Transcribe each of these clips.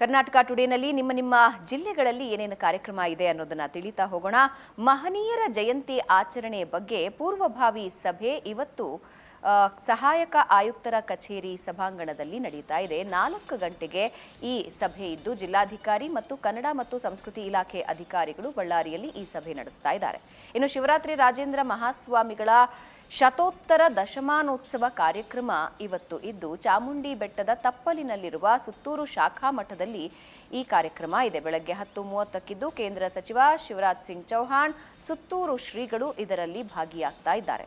ಕರ್ನಾಟಕ ಟುಡೇನಲ್ಲಿ ನಿಮ್ಮ ನಿಮ್ಮ ಜಿಲ್ಲೆಗಳಲ್ಲಿ ಏನೇನು ಕಾರ್ಯಕ್ರಮ ಇದೆ ಅನ್ನೋದನ್ನ ತಿಳಿತಾ ಹೋಗೋಣ. ಮಹನೀಯರ ಜಯಂತಿ ಆಚರಣೆ ಬಗ್ಗೆ ಪೂರ್ವಭಾವಿ ಸಭೆ ಇವತ್ತು ಸಹಾಯಕ ಆಯುಕ್ತರ ಕಚೇರಿ ಸಭಾಂಗಣದಲ್ಲಿ ನಡೀತಾ ಇದೆ. ನಾಲ್ಕು ಗಂಟೆಗೆ ಈ ಸಭೆ ಇದ್ದು ಜಿಲ್ಲಾಧಿಕಾರಿ ಮತ್ತು ಕನ್ನಡ ಮತ್ತು ಸಂಸ್ಕೃತಿ ಇಲಾಖೆ ಅಧಿಕಾರಿಗಳು ಬಳ್ಳಾರಿಯಲ್ಲಿ ಈ ಸಭೆ ನಡೆಸ್ತಾ ಇದ್ದಾರೆ. ಇನ್ನು ಶಿವರಾತ್ರಿ ರಾಜೇಂದ್ರ ಮಹಾಸ್ವಾಮಿಗಳ ಶತೋತ್ತರ ದಶಮಾನೋತ್ಸವ ಕಾರ್ಯಕ್ರಮ ಇವತ್ತು ಇದ್ದು ಚಾಮುಂಡಿ ಬೆಟ್ಟದ ತಪ್ಪಲಿನಲ್ಲಿರುವ ಸುತ್ತೂರು ಶಾಖಾ ಮಠದಲ್ಲಿ ಈ ಕಾರ್ಯಕ್ರಮ ಇದೆ. ಬೆಳಗ್ಗೆ ಹತ್ತು ಮೂವತ್ತಕ್ಕಿದ್ದು ಕೇಂದ್ರ ಸಚಿವ ಶಿವರಾಜ್ ಸಿಂಗ್ ಚೌಹಾಣ್ ಸುತ್ತೂರು ಶ್ರೀಗಳು ಇದರಲ್ಲಿ ಭಾಗಿಯಾಗ್ತಾ ಇದ್ದಾರೆ.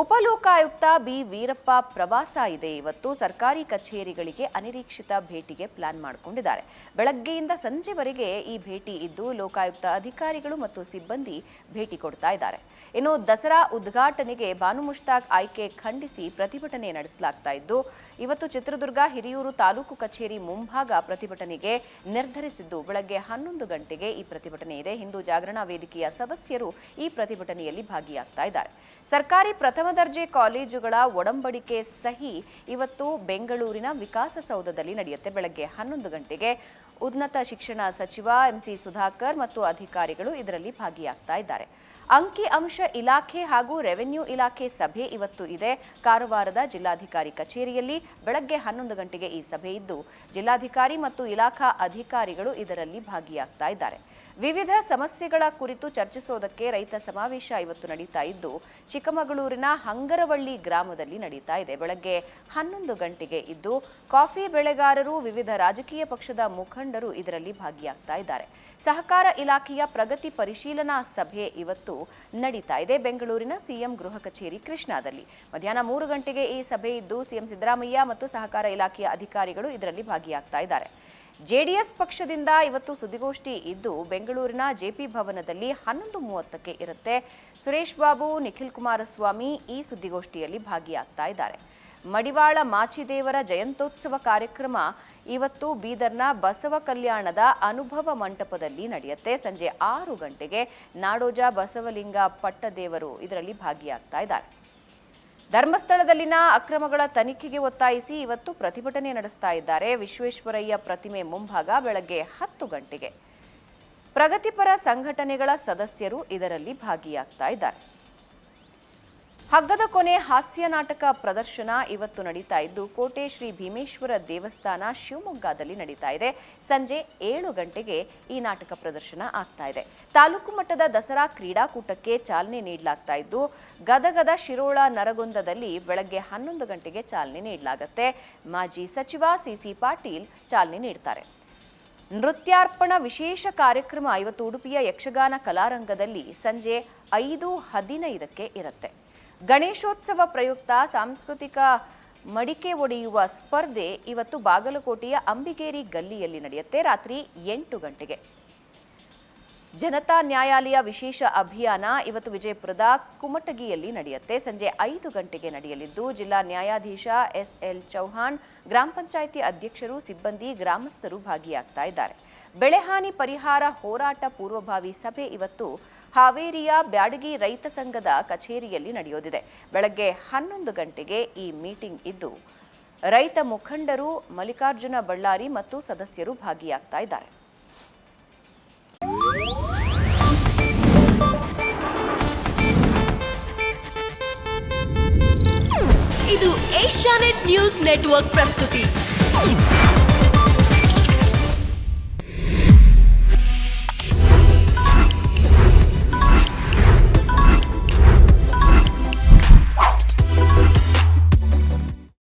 ಉಪಲೋಕಾಯುಕ್ತ ಬಿ. ವೀರಪ್ಪ ಪ್ರವಾಸ ಇದೆ. ಇವತ್ತು ಸರ್ಕಾರಿ ಕಚೇರಿಗಳಿಗೆ ಅನಿರೀಕ್ಷಿತ ಭೇಟಿಗೆ ಪ್ಲಾನ್ ಮಾಡಿಕೊಂಡಿದ್ದಾರೆ. ಬೆಳಗ್ಗೆಯಿಂದ ಸಂಜೆವರೆಗೆ ಈ ಭೇಟಿ ಇದ್ದು, ಲೋಕಾಯುಕ್ತ ಅಧಿಕಾರಿಗಳು ಮತ್ತು ಸಿಬ್ಬಂದಿ ಭೇಟಿ ಕೊಡ್ತಾ ಇದ್ದಾರೆ. ಇನ್ನು ದಸರಾ ಉದ್ಘಾಟನೆಗೆ ಬಾನು ಮುಷ್ತಾಕ್ ಆಯ್ಕೆ ಖಂಡಿಸಿ ಪ್ರತಿಭಟನೆ ನಡೆಸಲಾಗ್ತಾ ಇದ್ದು, ಇವತ್ತು ಚಿತ್ರದುರ್ಗ ಹಿರಿಯೂರು ತಾಲೂಕು ಕಚೇರಿ ಮುಂಭಾಗ ಪ್ರತಿಭಟನೆಗೆ ನಿರ್ಧರಿಸಿದ್ದು, ಬೆಳಗ್ಗೆ ಹನ್ನೊಂದು ಗಂಟೆಗೆ ಈ ಪ್ರತಿಭಟನೆ ಇದೆ. ಹಿಂದೂ ಜಾಗರಣಾ ವೇದಿಕೆಯ ಸದಸ್ಯರು ಈ ಪ್ರತಿಭಟನೆಯಲ್ಲಿ ಭಾಗಿಯಾಗ್ತಾ ಇದ್ದಾರೆ. ಸರ್ಕಾರಿ ಪ್ರಥಮ ದರ್ಜೆ ಕಾಲೇಜುಗಳ ಒಡಂಬಡಿಕೆ ಸಹಿ ಇವತ್ತು ಬೆಂಗಳೂರಿನ ವಿಕಾಸಸೌಧದಲ್ಲಿ ನಡೆಯುತ್ತೆ. ಬೆಳಗ್ಗೆ ಹನ್ನೊಂದು ಗಂಟೆಗೆ ಉನ್ನತ ಶಿಕ್ಷಣ ಸಚಿವ ಎಂಸಿ ಸುಧಾಕರ್ ಮತ್ತು ಅಧಿಕಾರಿಗಳು ಇದರಲ್ಲಿ ಭಾಗಿಯಾಗ್ತಾ ಇದ್ದಾರೆ. ಅಂಕಿ ಅಂಶ ಇಲಾಖೆ ಹಾಗೂ ರೆವೆನ್ಯೂ ಇಲಾಖೆ ಸಭೆ ಇವತ್ತು ಇದೆ. ಕಾರವಾರದ ಜಿಲ್ಲಾಧಿಕಾರಿ ಕಚೇರಿಯಲ್ಲಿ ಬೆಳಗ್ಗೆ ಹನ್ನೊಂದು ಗಂಟೆಗೆ ಈ ಸಭೆ ಇದ್ದು, ಜಿಲ್ಲಾಧಿಕಾರಿ ಮತ್ತು ಇಲಾಖಾ ಅಧಿಕಾರಿಗಳು ಇದರಲ್ಲಿ ಭಾಗಿಯಾಗ್ತಾ ಇದ್ದಾರೆ. ವಿವಿಧ ಸಮಸ್ಯೆಗಳ ಕುರಿತು ಚರ್ಚಿಸೋದಕ್ಕೆ ರೈತ ಸಮಾವೇಶ ಇವತ್ತು ನಡೀತಾ ಇದ್ದು, ಚಿಕ್ಕಮಗಳೂರಿನ ಹಂಗರವಳ್ಳಿ ಗ್ರಾಮದಲ್ಲಿ ನಡೀತಾ ಇದೆ. ಬೆಳಗ್ಗೆ ಹನ್ನೊಂದು ಗಂಟೆಗೆ ಇದ್ದು, ಕಾಫಿ ಬೆಳೆಗಾರರು, ವಿವಿಧ ರಾಜಕೀಯ ಪಕ್ಷದ ಮುಖಂಡರು ಇದರಲ್ಲಿ ಭಾಗಿಯಾಗ್ತಾ ಇದ್ದಾರೆ. ಸಹಕಾರ ಇಲಾಖೆಯ ಪ್ರಗತಿ ಪರಿಶೀಲನಾ ಸಭೆ ಇವತ್ತು ನಡೀತಾ ಇದೆ. ಬೆಂಗಳೂರಿನ ಸಿಎಂ ಗೃಹ ಕಚೇರಿ ಕೃಷ್ಣಾದಲ್ಲಿ. ಮಧ್ಯಾಹ್ನ ಮೂರು ಗಂಟೆಗೆ ಈ ಸಭೆ ಇದ್ದು, ಸಿಎಂ ಸಿದ್ದರಾಮಯ್ಯ ಮತ್ತು ಸಹಕಾರ ಇಲಾಖೆಯ ಅಧಿಕಾರಿಗಳು ಇದರಲ್ಲಿ ಭಾಗಿಯಾಗ್ತಾ ಇದ್ದಾರೆ. ಜೆಡಿಎಸ್ ಪಕ್ಷದಿಂದ ಇವತ್ತು ಸುದ್ದಿಗೋಷ್ಠಿ ಇದ್ದು ಬೆಂಗಳೂರಿನ ಜೆಪಿ ಭವನದಲ್ಲಿ ಹನ್ನೊಂದು ಮೂವತ್ತಕ್ಕೆ ಇರುತ್ತೆ. ಸುರೇಶ್ ಬಾಬು, ನಿಖಿಲ್ ಕುಮಾರಸ್ವಾಮಿ ಈ ಸುದ್ದಿಗೋಷ್ಠಿಯಲ್ಲಿ ಭಾಗಿಯಾಗ್ತಾ ಇದ್ದಾರೆ. ಮಡಿವಾಳ ಮಾಚಿದೇವರ ಜಯಂತೋತ್ಸವ ಕಾರ್ಯಕ್ರಮ ಇವತ್ತು ಬೀದರ್ನ ಬಸವ ಕಲ್ಯಾಣದ ಅನುಭವ ಮಂಟಪದಲ್ಲಿ ನಡೆಯುತ್ತೆ. ಸಂಜೆ ಆರು ಗಂಟೆಗೆ ನಾಡೋಜ ಬಸವಲಿಂಗ ಪಟ್ಟದೇವರು ಇದರಲ್ಲಿ ಭಾಗಿಯಾಗ್ತಾ ಇದ್ದಾರೆ. ಧರ್ಮಸ್ಥಳದಲ್ಲಿನ ಅಕ್ರಮಗಳ ತನಿಖೆಗೆ ಒತ್ತಾಯಿಸಿ ಇವತ್ತು ಪ್ರತಿಭಟನೆ ನಡೆಸ್ತಾ ಇದ್ದಾರೆ. ವಿಶ್ವೇಶ್ವರಯ್ಯ ಪ್ರತಿಮೆ ಮುಂಭಾಗ ಬೆಳಗ್ಗೆ ಹತ್ತು ಗಂಟೆಗೆ. ಪ್ರಗತಿಪರ ಸಂಘಟನೆಗಳ ಸದಸ್ಯರು ಇದರಲ್ಲಿ ಭಾಗಿಯಾಗ್ತಾ ಇದ್ದಾರೆ. ಹಗ್ಗದ ಕೊನೆ ಹಾಸ್ಯ ನಾಟಕ ಪ್ರದರ್ಶನ ಇವತ್ತು ನಡೀತಾ ಇದ್ದು, ಕೋಟೆ ಶ್ರೀ ಭೀಮೇಶ್ವರ ದೇವಸ್ಥಾನ ಶಿವಮೊಗ್ಗದಲ್ಲಿ ನಡೀತಾ ಇದೆ. ಸಂಜೆ ಏಳು ಗಂಟೆಗೆ ಈ ನಾಟಕ ಪ್ರದರ್ಶನ ಆಗ್ತಾ ಇದೆ. ತಾಲೂಕು ಮಟ್ಟದ ದಸರಾ ಕ್ರೀಡಾಕೂಟಕ್ಕೆ ಚಾಲನೆ ನೀಡಲಾಗ್ತಾ ಇದ್ದು ಗದಗದ ಶಿರೋಳ ನರಗುಂದದಲ್ಲಿ ಬೆಳಗ್ಗೆ ಹನ್ನೊಂದು ಗಂಟೆಗೆ ಚಾಲನೆ ನೀಡಲಾಗುತ್ತೆ. ಮಾಜಿ ಸಚಿವ ಸಿಸಿ ಪಾಟೀಲ್ ಚಾಲನೆ ನೀಡ್ತಾರೆ. ನೃತ್ಯಾರ್ಪಣ ವಿಶೇಷ ಕಾರ್ಯಕ್ರಮ ಇವತ್ತು ಉಡುಪಿಯ ಯಕ್ಷಗಾನ ಕಲಾರಂಗದಲ್ಲಿ ಸಂಜೆ ಐದು ಹದಿನೈದಕ್ಕೆ ಇರುತ್ತೆ. ಗಣೇಶೋತ್ಸವ ಪ್ರಯುಕ್ತ ಸಾಂಸ್ಕೃತಿಕ ಮಡಿಕೆ ಒಡೆಯುವ ಸ್ಪರ್ಧೆ ಇವತ್ತು ಬಾಗಲಕೋಟೆಯ ಅಂಬಿಗೇರಿ ಗಲ್ಲಿಯಲ್ಲಿ ನಡೆಯುತ್ತೆ, ರಾತ್ರಿ ಎಂಟು ಗಂಟೆಗೆ. ಜನತಾ ನ್ಯಾಯಾಲಯ ವಿಶೇಷ ಅಭಿಯಾನ ಇವತ್ತು ವಿಜಯಪುರದ ಕುಮಟಗಿಯಲ್ಲಿ ನಡೆಯುತ್ತೆ. ಸಂಜೆ ಐದು ಗಂಟೆಗೆ ನಡೆಯಲಿದ್ದು, ಜಿಲ್ಲಾ ನ್ಯಾಯಾಧೀಶ ಎಸ್ಎಲ್ ಚೌಹಾಣ್, ಗ್ರಾಮ ಪಂಚಾಯಿತಿ ಅಧ್ಯಕ್ಷರು, ಸಿಬ್ಬಂದಿ, ಗ್ರಾಮಸ್ಥರು ಭಾಗಿಯಾಗ್ತಾ ಇದ್ದಾರೆ. ಬೆಳೆಹಾನಿ ಪರಿಹಾರ ಹೋರಾಟ ಪೂರ್ವಭಾವಿ ಸಭೆ ಇವತ್ತು ಹಾವೇರಿಯ ಬ್ಯಾಡಗಿ ರೈತ ಸಂಘದ ಕಚೇರಿಯಲ್ಲಿ ನಡೆಯೋದಿದೆ. ಬೆಳಗ್ಗೆ ಹನ್ನೊಂದು ಗಂಟೆಗೆ ಈ ಮೀಟಿಂಗ್ ಇದ್ದು, ರೈತ ಮುಖಂಡರು, ಮಲ್ಲಿಕಾರ್ಜುನ ಬಳ್ಳಾರಿ ಮತ್ತು ಸದಸ್ಯರು ಭಾಗಿಯಾಗ್ತಾ ಇದ್ದಾರೆ. ಇದು ಏಷ್ಯಾನೆಟ್ ನ್ಯೂಸ್ ನೆಟ್ವರ್ಕ್ ಪ್ರಸ್ತುತಿ.